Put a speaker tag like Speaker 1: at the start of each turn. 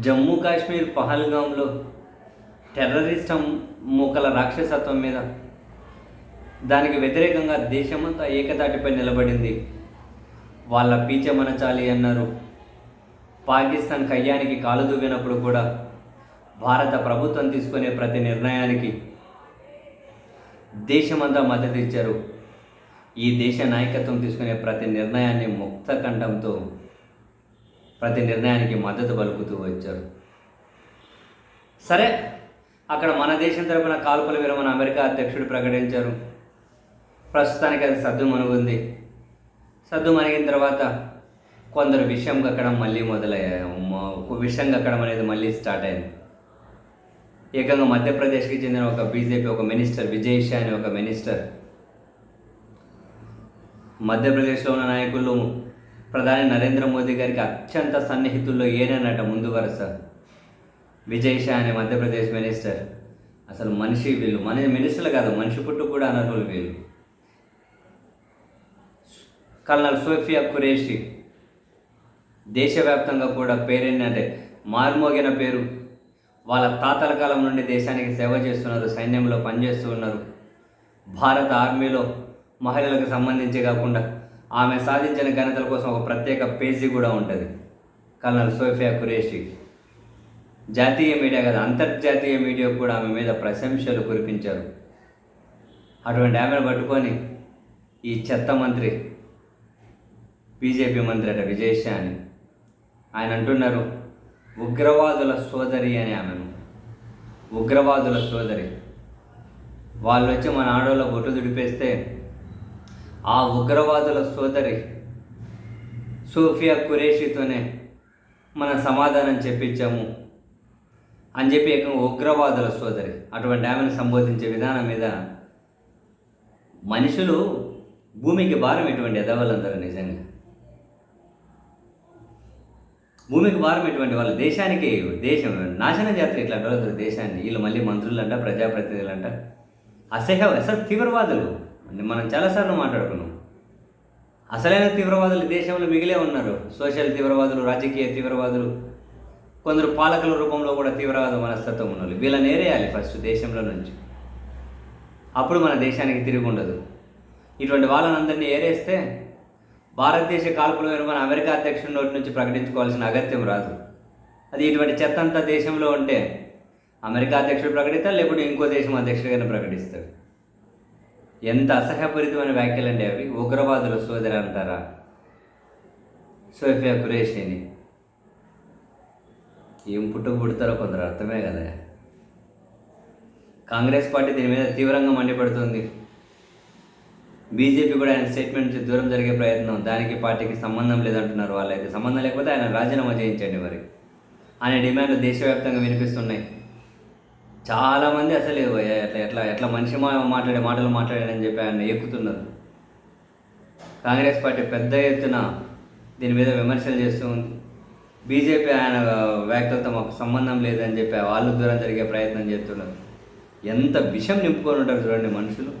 Speaker 1: జమ్మూ కాశ్మీర్ పహల్గాంలో టెర్రరిస్టం మూకల రాక్షసత్వం మీద దానికి వ్యతిరేకంగా దేశమంతా ఏకతాటిపై నిలబడింది. వాళ్ళ పీచమనచాలి అన్నారు. పాకిస్తాన్ కయ్యానికి కాలు దువ్వినప్పుడు కూడా భారత ప్రభుత్వం తీసుకునే ప్రతి నిర్ణయానికి దేశమంతా మద్దతు ఇచ్చారు. ఈ దేశ నాయకత్వం తీసుకునే ప్రతి నిర్ణయాన్ని ముక్త కంఠంతో ప్రతి నిర్ణయానికి మద్దతు పలుకుతూ వచ్చారు. సరే అక్కడ మన దేశం తరపున కాల్పుల విరమణ అమెరికా అధ్యక్షుడు ప్రకటించారు. ప్రస్తుతానికి అది సద్దు మనుగుంది. సద్దు మణిగిన తర్వాత కొందరు విషయం కక్కడం మళ్ళీ మొదలయ్యాయి. విషయం కక్కడం అనేది మళ్ళీ స్టార్ట్ అయింది. ఏకంగా మధ్యప్రదేశ్కి చెందిన ఒక బీజేపీ ఒక మినిస్టర్ విజయ్ షా అనే ఒక మినిస్టర్ మధ్యప్రదేశ్లో ఉన్న నాయకులు ప్రధాని నరేంద్ర మోదీ గారికి అత్యంత సన్నిహితుల్లో ఏనన్నట ముందు వరుస? విజయ్ షా అనే మధ్యప్రదేశ్ మినిస్టర్. అసలు మనిషి వీళ్ళు. మన మినిస్టర్లు కాదు మనిషి పుట్టు కూడా అనర్హులు వీళ్ళు. కల్నల్ సోఫియా ఖురేషి దేశవ్యాప్తంగా కూడా పేరేంటంటే మార్మోగిన పేరు. వాళ్ళ తాతల కాలం నుండి దేశానికి సేవ చేస్తున్నారు సైన్యంలో పనిచేస్తూ ఉన్నారు. భారత ఆర్మీలో మహిళలకు సంబంధించి కాకుండా ఆమె సాధించిన ఘనతల కోసం ఒక ప్రత్యేక పేజీ కూడా ఉంటుంది. కల్నల్ సోఫియా ఖురేషి. జాతీయ మీడియా కాదు అంతర్జాతీయ మీడియా కూడా ఆమె మీద ప్రశంసలు కురిపించారు. అటువంటి ఆమెను పట్టుకొని ఈ చెత్త మంత్రి బీజేపీ మంత్రి అట విజయ్ షా అని ఆయన అంటున్నారు ఉగ్రవాదుల సోదరి అని ఆమెను. ఉగ్రవాదుల సోదరి. వాళ్ళు వచ్చి మన ఆడోళ్ళ బొట్టు దుడిపేస్తే ఆ ఉగ్రవాదుల సోదరి సోఫియా కురేషితోనే మన సమాధానం చెప్పించాము అని చెప్పి ఏకంగా ఉగ్రవాదుల సోదరి అటువంటి ఆమెను సంబోధించే విధానం మీద మనుషులు భూమికి భారం ఎటువంటి ఎదవాళ్ళందరూ నిజంగా. భూమికి భారం ఎటువంటి వాళ్ళు దేశానికి దేశం నాశనం చేస్తారు ఇట్లా వాళ్ళందరూ దేశాన్ని. వీళ్ళు మళ్ళీ మంత్రులంట ప్రజాప్రతినిధులంట. అసహ్య అసలు తీవ్రవాదులు. మనం చాలాసార్లు మాట్లాడుకున్నాం. అసలైన తీవ్రవాదులు ఈ దేశంలో మిగిలే ఉన్నారు. సోషల్ తీవ్రవాదులు రాజకీయ తీవ్రవాదులు. కొందరు పాలకుల రూపంలో కూడా తీవ్రవాద మనస్తత్వం ఉన్నారు వీళ్ళని ఏరేయాలి ఫస్ట్ దేశంలో నుంచి. అప్పుడు మన దేశానికి తిరిగి ఉండదు. ఇటువంటి వాళ్ళని అందరినీ ఏరేస్తే భారతదేశ కాల్పుల మన అమెరికా అధ్యక్షుడి నోటి నుంచి ప్రకటించుకోవాల్సిన అగత్యం రాదు. అది ఇటువంటి చెత్త అంతా దేశంలో ఉంటే అమెరికా అధ్యక్షుడు ప్రకటిస్తారు లేకుంటే ఇంకో దేశం అధ్యక్షుడిగానే ప్రకటిస్తాడు. ఎంత అసహ్యపూరితమైన వ్యాఖ్యలు అండి అవి. ఉగ్రవాదుల సోదరి అంటారా? సోఫియా కురేషిని. ఏం పుట్టుకు పుడతారో కొందరు అర్థమే కదా. కాంగ్రెస్ పార్టీ దీని మీద తీవ్రంగా మండిపడుతుంది. బీజేపీ కూడా ఆయన స్టేట్మెంట్ నుంచి దూరం జరిగే ప్రయత్నం. దానికి పార్టీకి సంబంధం లేదంటున్నారు వాళ్ళైతే. సంబంధం లేకపోతే ఆయన రాజీనామా చేయించండి మరి. అనే డిమాండ్లు దేశవ్యాప్తంగా వినిపిస్తున్నాయి. చాలామంది అసలు ఎట్లా ఎట్లా ఎట్లా మనిషి మా మాట్లాడే మాటలు మాట్లాడాడని చెప్పి ఆయన ఎక్కుతున్నారు. కాంగ్రెస్ పార్టీ పెద్ద ఎత్తున దీని మీద విమర్శలు చేస్తూ ఉంది. బీజేపీ ఆయన వ్యాఖ్యలతో మాకు సంబంధం లేదని చెప్పి వాళ్ళు దూరం జరిగే ప్రయత్నం చేస్తున్నారు. ఎంత విషం నింపుకొని ఉంటారు చూడండి మనుషులు.